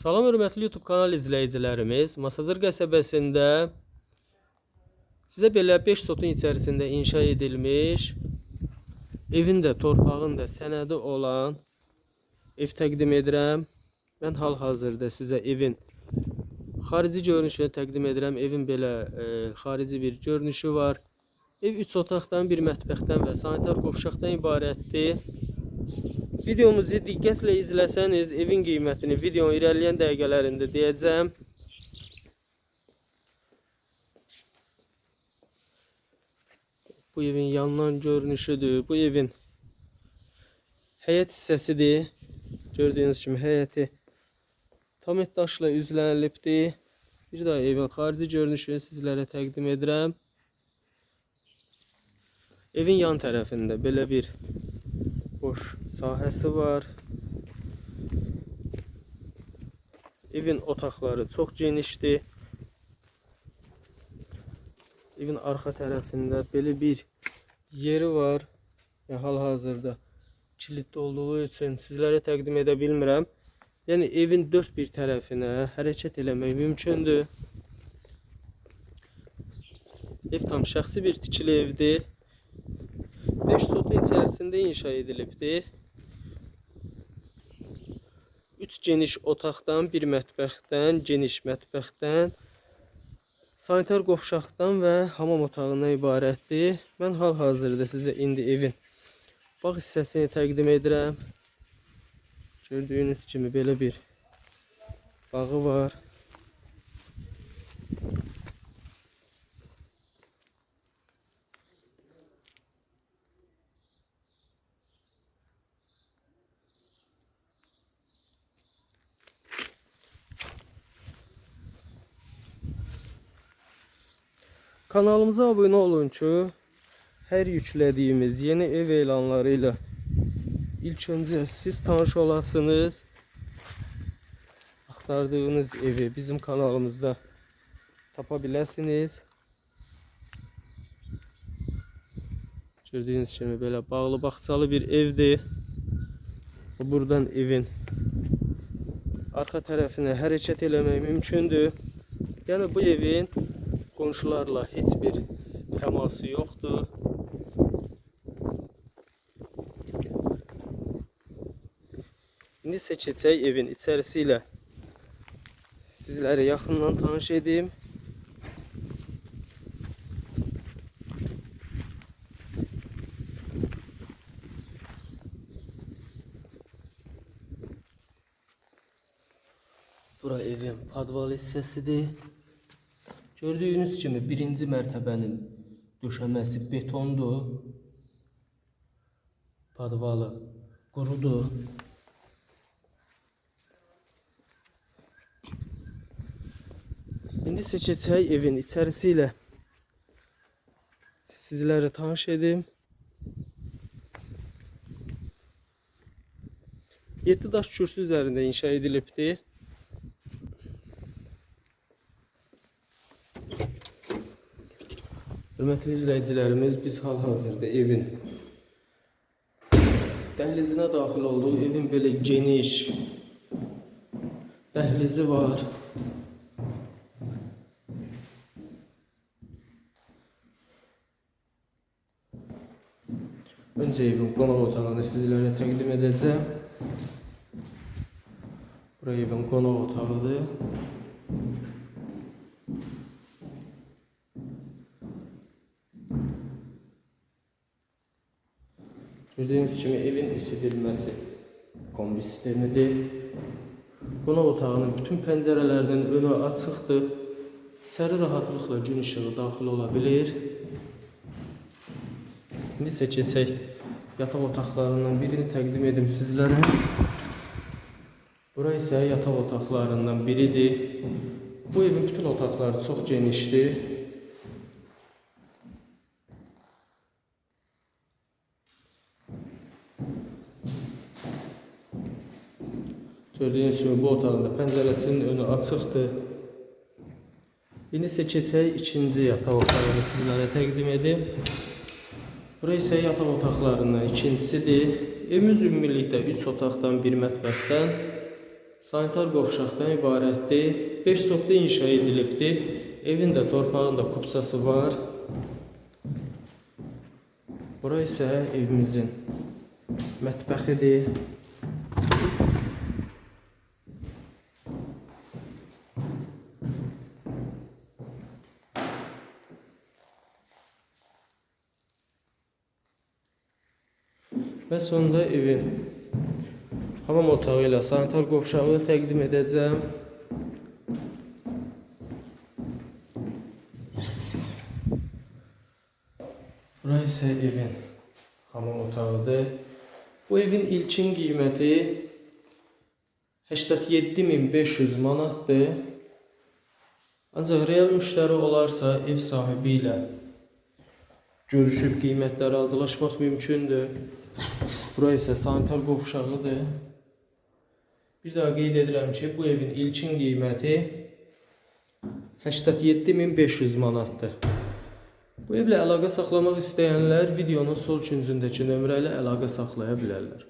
Salam hörmətli YouTube kanal izləyicilərimiz. Masazır qəsəbəsində sizə belə 5 sotun içərisində inşa edilmiş evin də, torpağın da sənədi olan ev təqdim edirəm. Mən hal-hazırda sizə evin xarici görünüşünü təqdim edirəm. Evin belə e, xarici bir görünüşü var. Ev 3 otaqdan, bir mətbəxdən və sanitar qovşaqdan ibarətdir. Videomuzu diqqətlə izləsəniz evin qiymətini videonun irəliləyən dəqiqələrində deyəcəm. Bu evin yandan görünüşüdür. Bu evin həyət hissəsidir. Gördüyünüz kimi həyəti tam daşla üzlənilibdir. Bir daha evin xarici görünüşünü sizlərə təqdim edirəm. Evin yan tərəfində belə bir boş sahəsi var. Evin otaqları çox genişdir. Evin arxa tərəfində belə bir yeri var. Yəni hal-hazırda kilitli olduğu üçün sizlərə təqdim edə bilmirəm. Yəni evin dörd bir tərəfinə hərəkət eləmək mümkündür. Ev tam şəxsi bir tikili evdir. 5 sotu içərisində inşa edilibdir. 3 geniş otaqdan, bir mətbəxdən, geniş mətbəxdən, sanitar qovşaqdan və hamam otağından ibarətdir. Mən hal-hazırda sizə indi evin bağ hissəsini təqdim edirəm. Gördüyünüz kimi belə bir bağı var. Kanalımıza abone olun ki her yüklediğimiz yeni ev elanlarıyla ilk önce siz tanış olasınız. Aktardığınız evi bizim kanalımızda tapabilirsiniz. Gördüğünüz kimi böyle bağlı bağçalı bir evdir. Buradan evin arka tərəfinə hərəkət eləmək mümkündür. Yəni bu evin qonşularla heç bir təması yoxdur. İndi isə keçək evin içərisi ilə sizləri yaxından tanış edim. Bura evin podval hissəsidir. Gördüyünüz kimi birinci mərtəbənin döşəməsi betondur. Podvalı qurudur. İndi keçək evin içərisi ilə sizlərə tanış edim. 7 daş kürsü üzərində inşa edilibdir. Hörmətli izləyicilərimiz, biz hal-hazırda evin dəhlizinə daxil olduq. Evin belə geniş dəhlizi var. Öncə evin qonaq otağını sizlərə təqdim edəcəm. Bura evin qonaq otağıdır. Gördüğünüz kimi evin isidilməsi kombi sistemidir. Qonaq otağının bütün pəncərələrinin önü açıqdır. İçəri rahatlıqla gün işığı daxil ola bilir. İndi isə keçək yataq otaqlarından birini təqdim edim sizlərə. Bura isə yataq otaqlarından biridir. Bu evin bütün otaqları çox genişdir. Gördüyünüz kimi bu otağın da pəncərəsinin önü açıqdır. İndi isə keçək ikinci yataq otağını sizlərə təqdim edim. Bura isə yataq otaqlarından ikincisidir. Evimiz ümumilikdə 3 otaqdan, bir mətbəxdən sanitar qovşaqdan ibarətdir. 5 sotlu inşa edilibdir. Evin də torpağın da kupçası var. Bura isə evimizin mətbəxidir. Və sonunda evin hamam otağı ilə sanitar qovşağı təqdim edəcəm. Bura isə evin hamam otağıdır. Bu evin ilkin qiyməti 87500 manatdır. Ancaq real müştəri olarsa ev sahibi ilə görüşüb qiymətləri razılaşmaq mümkündür. Bura isə sanitar qovşağıdır. Bir daha qeyd edirəm ki, bu evin ilkin qiyməti 87500 manatdır. Bu evlə əlaqə saxlamaq istəyənlər videonun sol küncündəki nömrə ilə əlaqə saxlaya bilərlər.